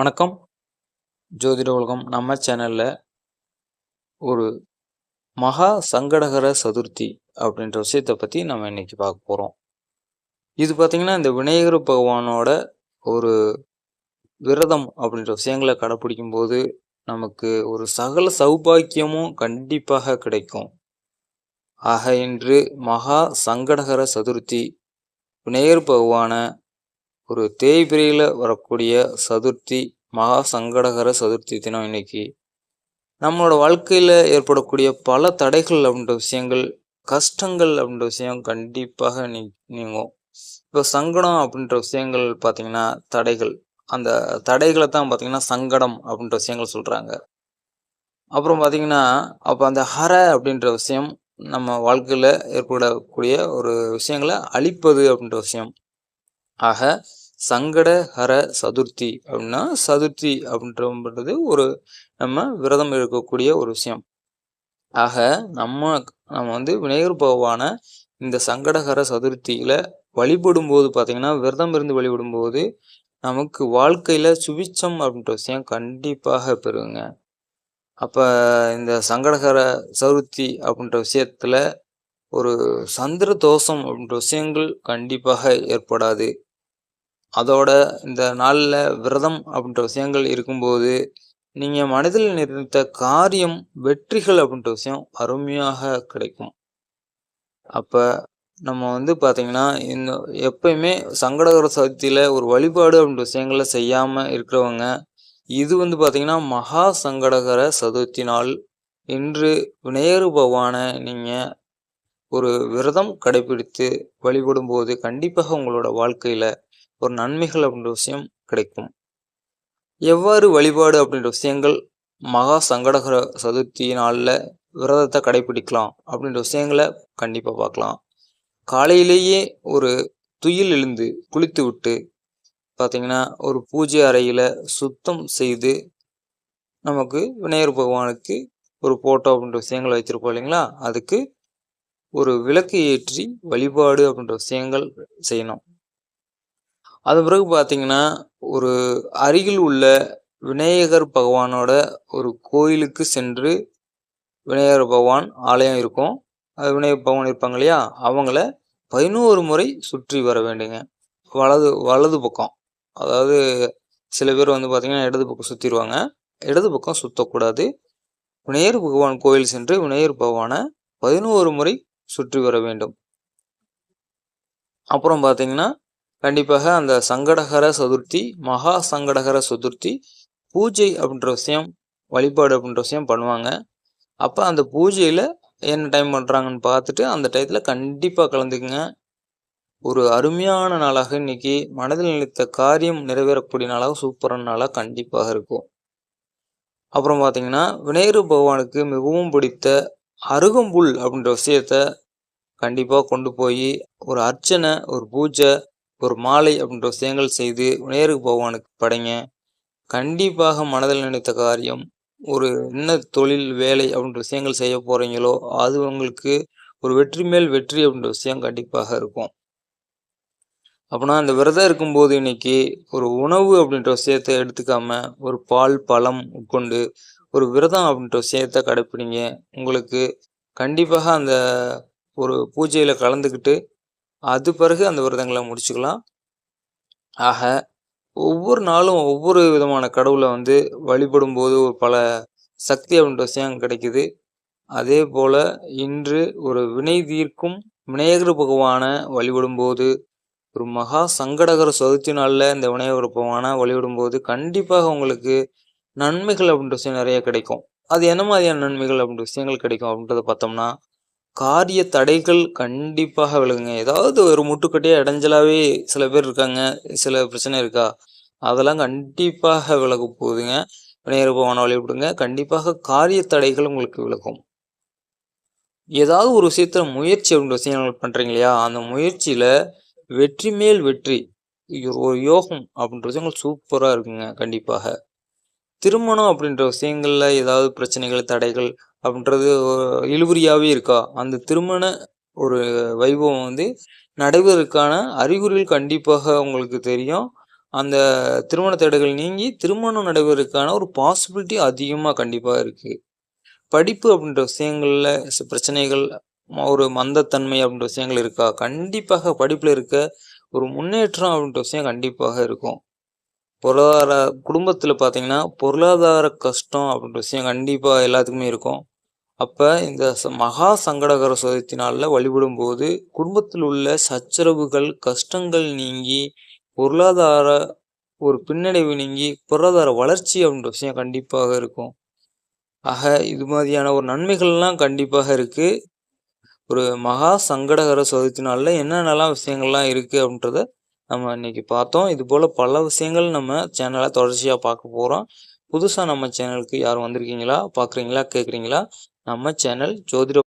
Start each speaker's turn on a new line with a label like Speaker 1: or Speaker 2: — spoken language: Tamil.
Speaker 1: வணக்கம். ஜோதிட உலகம் நம்ம சேனலில் ஒரு மகா சங்கடகர சதுர்த்தி அப்படின்ற விஷயத்தை பற்றி நம்ம இன்னைக்கு பார்க்க போகிறோம் இது பார்த்திங்கன்னா இந்த விநாயகர் பகவானோட ஒரு விரதம் அப்படின்ற விஷயங்களை கடைப்பிடிக்கும் போது நமக்கு ஒரு சகல சௌபாக்கியமும் கண்டிப்பாக கிடைக்கும். ஆக இன்று மகா சங்கடகர சதுர்த்தி விநாயகர் பகவானை ஒரு தேய்பிரியில் வரக்கூடிய சதுர்த்தி மகா சங்கடகர சதுர்த்தி தினம் இன்னைக்கு. நம்மளோட வாழ்க்கையில் ஏற்படக்கூடிய பல தடைகள் அப்படின்ற விஷயங்கள் கஷ்டங்கள் அப்படின்ற விஷயம் கண்டிப்பாக நீ நீங்கும். இப்போ சங்கடம் அப்படின்ற விஷயங்கள் பார்த்தீங்கன்னா தடைகள். அந்த தடைகளை தான் பார்த்தீங்கன்னா சங்கடம் அப்படின்ற விஷயங்கள் சொல்கிறாங்க அப்புறம் பார்த்தீங்கன்னா அப்போ அந்த ஹர அப்படின்ற விஷயம் நம்ம வாழ்க்கையில் ஏற்படக்கூடிய ஒரு விஷயங்களை அழிப்பது அப்படின்ற விஷயம். ஆக சங்கட ஹர சதுர்த்தி அப்படின்னா சதுர்த்தி அப்படின்றது ஒரு நம்ம விரதம் இருக்கக்கூடிய ஒரு விஷயம். ஆக நம்ம நம்ம வந்து விநாயகர் பகவான இந்த சங்கடகர சதுர்த்தியில வழிபடும் போது பார்த்தீங்கன்னா விரதம் இருந்து வழிபடும் போது நமக்கு வாழ்க்கையில சுவிச்சம் அப்படின்ற விஷயம் கண்டிப்பாக பெறுங்க அப்ப இந்த சங்கடகர சதுர்த்தி அப்படின்ற விஷயத்துல ஒரு சந்திர தோஷம் அப்படின்ற விஷயங்கள் கண்டிப்பாக ஏற்படாது. அதோட இந்த நாளில் விரதம் அப்படின்ற விஷயங்கள் இருக்கும்போது நீங்கள் மனதில் நிறுத்த காரியம் வெற்றிகள் அப்படின்ற விஷயம் அருமையாக கிடைக்கும். அப்போ நம்ம வந்து பார்த்திங்கன்னா இந்த எப்பயுமே சங்கடகர சதுர்த்தியில் ஒரு வழிபாடு அப்படின்ற விஷயங்களை செய்யாமல் இருக்கிறவங்க இது வந்து பார்த்திங்கன்னா மகா சங்கடகர சதுர்த்தி நாள். இன்று விநாயகர் பகவானை நீங்கள் ஒரு விரதம் கடைபிடித்து வழிபடும் போது கண்டிப்பாக உங்களோட வாழ்க்கையில் ஒரு நன்மைகள் அப்படின்ற விஷயம் கிடைக்கும். எவ்வாறு வழிபாடு அப்படின்ற விஷயங்கள் மகா சங்கடகர சதுர்த்தி நாளில் விரதத்தை கடைபிடிக்கலாம் அப்படின்ற விஷயங்களை கண்டிப்பாக பார்க்கலாம். காலையிலேயே ஒரு துயில் எழுந்து குளித்து விட்டு பார்த்தீங்கன்னா ஒரு பூஜை அறையில் சுத்தம் செய்து நமக்கு விநாயகர் பகவானுக்கு ஒரு ஃபோட்டோ அப்படின்ற விஷயங்கள் வைத்திருப்போம் இல்லைங்களா? அதுக்கு ஒரு விளக்கு ஏற்றி வழிபாடு அப்படின்ற விஷயங்கள் செய்யணும். அது பிறகு பார்த்தீங்கன்னா ஒரு அருகில் உள்ள விநாயகர் பகவானோட ஒரு கோயிலுக்கு சென்று விநாயகர் பகவான் ஆலயம் இருக்கும். அது விநாயகர் பகவான் இருப்பாங்க இல்லையா? அவங்கள பதினோரு முறை சுற்றி வர வேண்டுங்க. வலது வலது பக்கம். அதாவது சில பேர் வந்து பார்த்திங்கன்னா இடது பக்கம் சுற்றிடுவாங்க இடது பக்கம் சுற்றக்கூடாது விநாயகர் பகவான் கோயில் சென்று விநாயகர் பகவானை பதினோரு முறை சுற்றி வர வேண்டும். அப்புறம் பார்த்தீங்கன்னா கண்டிப்பாக அந்த சங்கடகர சதுர்த்தி மகா சங்கடகர சதுர்த்தி பூஜை அப்படின்ற விஷயம் வழிபாடு அப்படின்ற விஷயம் பண்ணுவாங்க. அப்போ அந்த பூஜையில் என்ன டைம் பண்ணுறாங்கன்னு பார்த்துட்டு அந்த டயத்தில் கண்டிப்பாக கலந்துக்குங்க. ஒரு அருமையான நாளாக இன்னைக்கு மனதில் நினைத்த காரியம் நிறைவேறக்கூடிய நாளாக சூப்பரான நாளாக கண்டிப்பாக இருக்கும். அப்புறம் பார்த்தீங்கன்னா விநாயகர் பகவானுக்கு மிகவும் பிடித்த அருகம்புல் அப்படின்ற விஷயத்த கண்டிப்பாக கொண்டு போய் ஒரு அர்ச்சனை ஒரு பூஜை ஒரு மாலை அப்படின்ற விஷயங்கள் செய்து நேருக்கு பகவானுக்கு படைங்க. கண்டிப்பாக மனதில் நினைத்த காரியம் ஒரு என்ன தொழில் வேலை அப்படின்ற விஷயங்கள் செய்ய போகிறீங்களோ அது உங்களுக்கு ஒரு வெற்றி மேல் வெற்றி அப்படின்ற விஷயம் கண்டிப்பாக இருக்கும். அப்படின்னா அந்த விரதம் இருக்கும்போது இன்னைக்கு ஒரு உணவு அப்படின்ற விஷயத்தை எடுத்துக்காம ஒரு பால் பழம் உட்கொண்டு ஒரு விரதம் அப்படின்ற விஷயத்த கடைப்பிடிங்க. உங்களுக்கு கண்டிப்பாக அந்த ஒரு பூஜையில் கலந்துக்கிட்டு அது பிறகு அந்த விரதங்களை முடிச்சுக்கலாம். ஆக ஒவ்வொரு நாளும் ஒவ்வொரு விதமான கடவுளை வந்து வழிபடும் போது ஒரு பல சக்தி அப்படின்ற விஷயம் கிடைக்குது. அதே போல் இன்று ஒரு வினை தீர்க்கும் விநாயகர் பகவானை வழிபடும் போது ஒரு மகா சங்கடகர சதுர்த்தி நாளில் இந்த விநாயகர் பகவானை வழிபடும் போது கண்டிப்பாக உங்களுக்கு நன்மைகள் அப்படின்ற விஷயம் நிறைய கிடைக்கும். அது என்ன மாதிரியான நன்மைகள் அப்படின்ற விஷயங்கள் கிடைக்கும் அப்படின்றத பார்த்தோம்னா காரிய தடைகள் கண்டிப்பாக விலகுங்க. ஏதாவது ஒரு முட்டுக்கட்டையே இடைஞ்சலாவே சில பேர் இருக்காங்க. சில பிரச்சனை இருக்கா? அதெல்லாம் கண்டிப்பாக விலக போகுதுங்க. விநாயகர் வழிபடுங்க கண்டிப்பாக காரிய தடைகள் உங்களுக்கு விலகும். ஏதாவது ஒரு விஷயத்துல முயற்சி அப்படின்ற விஷயங்கள் பண்றீங்க இல்லையா? அந்த முயற்சியில வெற்றி மேல் வெற்றி ஒரு யோகம் அப்படின்ற விஷயங்கள் சூப்பராக இருக்குங்க கண்டிப்பாக. திருமணம் அப்படின்ற விஷயங்கள்ல ஏதாவது பிரச்சனைகள் தடைகள் அப்படின்றது இழுபறியாகவே இருக்கா? அந்த திருமண ஒரு வைபவம் வந்து நடைபெறதுக்கான அறிகுறிகள் கண்டிப்பாக உங்களுக்கு தெரியும். அந்த திருமண தடைகள் நீங்கி திருமணம் நடைபெறதுக்கான ஒரு பாசிபிலிட்டி அதிகமாக கண்டிப்பாக இருக்குது படிப்பு அப்படின்ற விஷயங்களில் சில பிரச்சனைகள் ஒரு மந்தத்தன்மை அப்படின்ற விஷயங்கள் இருக்கா? கண்டிப்பாக படிப்பில் இருக்க ஒரு முன்னேற்றம் அப்படின்ற விஷயம் கண்டிப்பாக இருக்கும். பொருளாதார குடும்பத்தில் பார்த்தீங்கன்னா பொருளாதார கஷ்டம் அப்படின்ற விஷயம் கண்டிப்பாக எல்லாத்துக்குமே இருக்கும். அப்போ இந்த ச- மகா சங்கடகர சதுர்த்தி நாளில் வழிபடும் போது குடும்பத்தில் உள்ள சச்சரவுகள் கஷ்டங்கள் நீங்கி பொருளாதார ஒரு பின்னடைவு நீங்கி பொருளாதார வளர்ச்சி அப்படின்ற விஷயம் கண்டிப்பாக இருக்கும். ஆக இது மாதிரியான ஒரு நன்மைகள்லாம் கண்டிப்பாக இருக்குது ஒரு மகா சங்கடகர சதுர்த்தி நாளில் என்னென்னலாம் விஷயங்கள்லாம் இருக்குது அப்படின்றத நம்ம இன்னைக்கு பார்த்தோம். இது போல் பல விஷயங்கள் நம்ம சேனலை தொடர்ச்சியாக பார்க்க போகிறோம் புதுசாக நம்ம சேனலுக்கு யாரும் வந்திருக்கீங்களா? பார்க்குறீங்களா? கேட்குறீங்களா? நம்ம சேனல் ஜோதிட